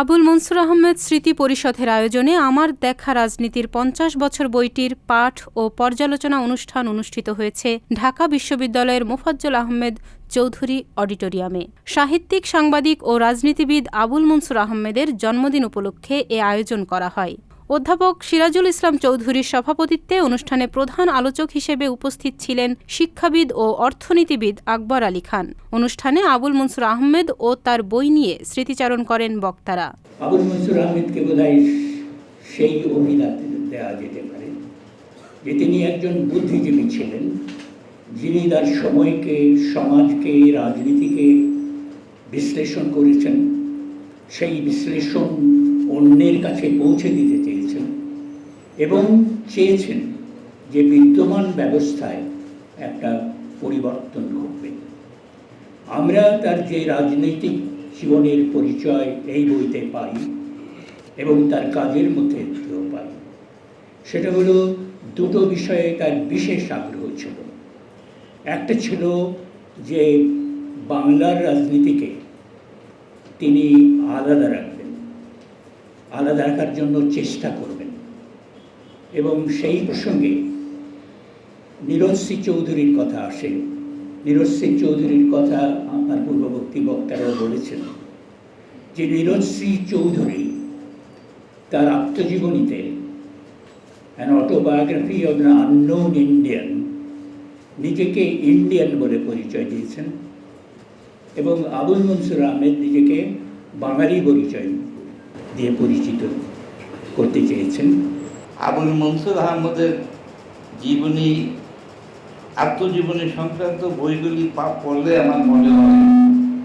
আবুল মনসুর আহমেদ স্মৃতি পরিষদের আয়োজনে আমার দেখা রাজনীতির পঞ্চাশ বছর বইটির পাঠ ও পর্যালোচনা অনুষ্ঠান অনুষ্ঠিত হয়েছে ঢাকা বিশ্ববিদ্যালয়ের মোফাজ্জল আহমেদ চৌধুরী অডিটোরিয়ামে। সাহিত্যিক, সাংবাদিক ও রাজনীতিবিদ আবুল মনসুর আহমেদের জন্মদিন উপলক্ষে এ আয়োজন করা হয়। অধ্যাপক সিরাজুল ইসলাম চৌধুরীর সভাপতিত্বে অনুষ্ঠানে প্রধান আলোচক হিসেবে উপস্থিত ছিলেন শিক্ষাবিদ ও অর্থনীতিবিদ আকবর আলী খান। অনুষ্ঠানে আবুল মনসুর আহমেদ ও তার বই নিয়ে স্মৃতিচারণ করেন বক্তারা। আবুল মনসুর আহমেদকে সেই অভিধাত দেওয়া যেতে পারে, যে তিনি একজন বুদ্ধিজীবী ছিলেন, যিনি তার সময়কে, সমাজকে, রাজনীতিকে বিশ্লেষণ করেছেন। সেই বিশ্লেষণ অন্যের কাছে পৌঁছে দিতে চেয়েছেন এবং চেয়েছেন যে বিদ্যমান ব্যবস্থায় একটা পরিবর্তন ঘটবে। আমরা তার যে রাজনৈতিক জীবনের পরিচয় এই বইতে পাই এবং তার কাজের মধ্যে পাই। সেটা হলো দুটো বিষয়ে তার বিশেষ আগ্রহ ছিল। একটা ছিল যে বাংলার রাজনীতিকে তিনি আলাদা রাখবেন, আলাদা রাখার জন্য চেষ্টা করবেন। এবং সেই প্রসঙ্গে নীরজসি চৌধুরীর কথা আসে। নীরজসি চৌধুরীর কথা আমার পূর্ববর্তী বক্তারাও বলেছেন যে নীরজসি চৌধুরী তার আত্মজীবনীতে an autobiography of unknown Indian নিজেকে ইন্ডিয়ান বলে পরিচয় দিয়েছেন। এবং আবুল মনসুর আহমেদ নিজেকে বাঙালি পরিচয় দিয়ে পরিচিত করতে চেয়েছেন। আবুল মনসুর আহমদের জীবনী, আত্মজীবনী সংক্রান্ত বইগুলি পড়লে আমার মনে হয়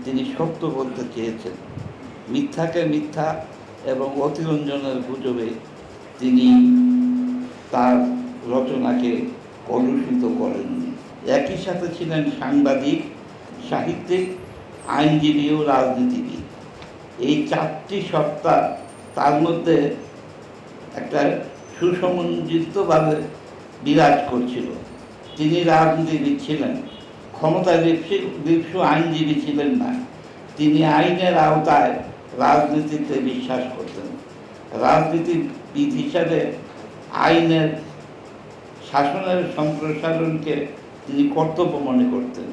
তিনি সত্য বলতে চেয়েছেন। মিথ্যাকে মিথ্যা এবং অতিরঞ্জনের গুজবে তিনি তার রচনাকে কলুষিত করেননি। একই সাথে ছিলেন সাংবাদিক, সাহিত্যিক আইনজীবী ও রাজনীতিবিদ। এই চারটি সত্তা তার মধ্যে একটা সুসমঞ্জিতভাবে বিরাজ করছিল। তিনি রাজনীতিবিদ ছিলেন, ক্ষমতা লিপ্সু আইনজীবী ছিলেন না। তিনি আইনের আওতায় রাজনীতিতে বিশ্বাস করতেন। রাজনীতিবিদ হিসাবে আইনের শাসনের সম্প্রসারণকে তিনি কর্তব্য মনে করতেন।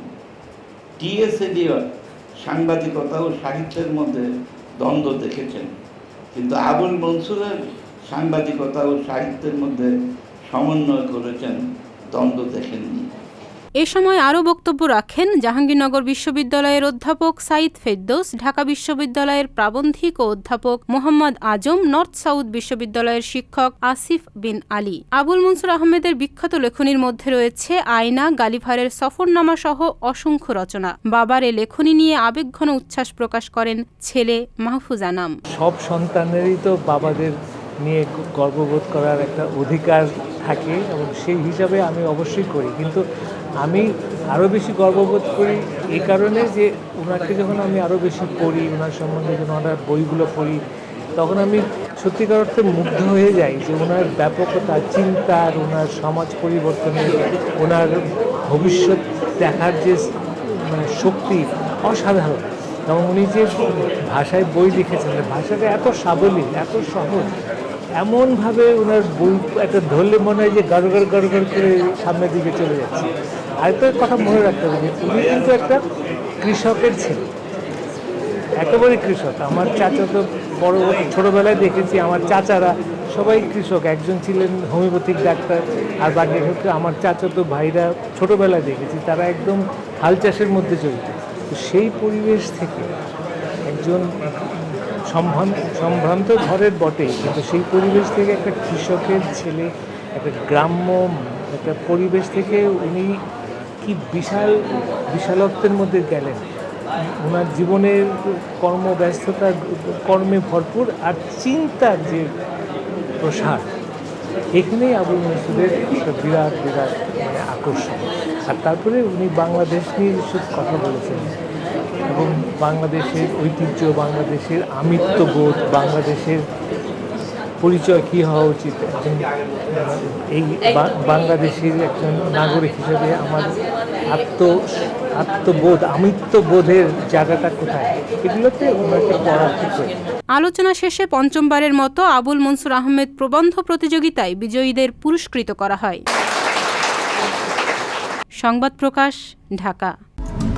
টিএস এলিয়ট সাংবাদিকতা ও সাহিত্যের মধ্যে দ্বন্দ্ব দেখেছেন। কিন্তু আবুল মনসুরের সাংবাদিকতা ও সাহিত্যের মধ্যে সমন্বয় করেছেন, দ্বন্দ্ব দেখেননি। এ সময় আরও বক্তব্য রাখেন জাহাঙ্গীরনগর বিশ্ববিদ্যালয়ের অধ্যাপক সাইদ ফেরদৌস, ঢাকা বিশ্ববিদ্যালয়ের প্রাবন্ধিক ও অধ্যাপক মোহাম্মদ আজম, নর্থ সাউথ বিশ্ববিদ্যালয়ের শিক্ষক আসিফ বিন আলী। আবুল মনসুর আহমেদের বিখ্যাত লেখনীর মধ্যে রয়েছে আয়না, গালিভারের সফরনামা সহ অসংখ্য রচনা। বাবার এ লেখনী নিয়ে আবেগঘন উচ্ছ্বাস প্রকাশ করেন ছেলে মাহফুজ আনাম। সব সন্তানেরই তো বাবাদের নিয়ে গর্ববোধ করার একটা অধিকার থাকে এবং সেই হিসাবে আমি অবশ্যই করি। কিন্তু আমি আরও বেশি গর্ববোধ করি এই কারণে যে ওনাকে যখন আমি আরও বেশি পড়ি, ওনার সম্বন্ধে যখন ওনার বইগুলো পড়ি, তখন আমি সত্যিকার অর্থে মুগ্ধ হয়ে যাই যে ওনার ব্যাপকতা, চিন্তার, ওনার সমাজ পরিবর্তনের, ওনার ভবিষ্যৎ দেখার যে মানে শক্তি অসাধারণ। এবং উনি যে ভাষায় বই লিখেছেন ভাষাটা এত সাবলীল, এত সহজ, এমনভাবে ওনার বই একটা ধরলে মনে হয় যে গড় গড় গড় গড় করে সামনের দিকে চলে যাচ্ছে। আরেকটা কথা মনে রাখতে হবে যে উনি কিন্তু একটা কৃষকের ছেলে। একেবারে কৃষক। আমার চাচা তো বড়, ছোটোবেলায় দেখেছি আমার চাচারা সবাই কৃষক। একজন ছিলেন হোমিওপ্যাথিক ডাক্তার আর বাকি ক্ষেত্রে আমার চাচাতো ভাইরা ছোটোবেলায় দেখেছি, তারা একদম হাল চাষের মধ্যে চলত তো সেই পরিবেশ থেকে একজন সম্ভ্রান্ত সম্ভ্রান্ত ঘরের বটে, কিন্তু সেই পরিবেশ থেকে একটা কৃষকের ছেলে, একটা গ্রাম্য, একটা পরিবেশ থেকে উনি কি বিশাল বিশালত্বের মধ্যে গেলেন? ওনার জীবনের কর্মব্যস্ততা কর্মে ভরপুর আর চিন্তার যে প্রসার, এখানেই আবুল মসুদের বিরাট বিরাট মানে আকর্ষণ। আর তারপরে উনি বাংলাদেশ নিয়ে শুধু কথা বলেছেন। এবং বাংলাদেশের ঐতিহ্য, বাংলাদেশের আমিত্ববোধ, বাংলাদেশের পরিচয় কী হওয়া উচিত? এই বাংলাদেশের একজন নাগরিক হিসেবে আমার আত্ম আত্মবোধ আমিত্ববোধের জায়গাটা কোথায়? এগুলোতে ওনার একটা পড়া আলোচনা শেষে পঞ্চমবারের মতো আবুল মনসুর আহমেদ প্রবন্ধ প্রতিযোগিতায় বিজয়ীদের পুরস্কৃত করা হয়। সংবাদ প্রকাশ ঢাকা।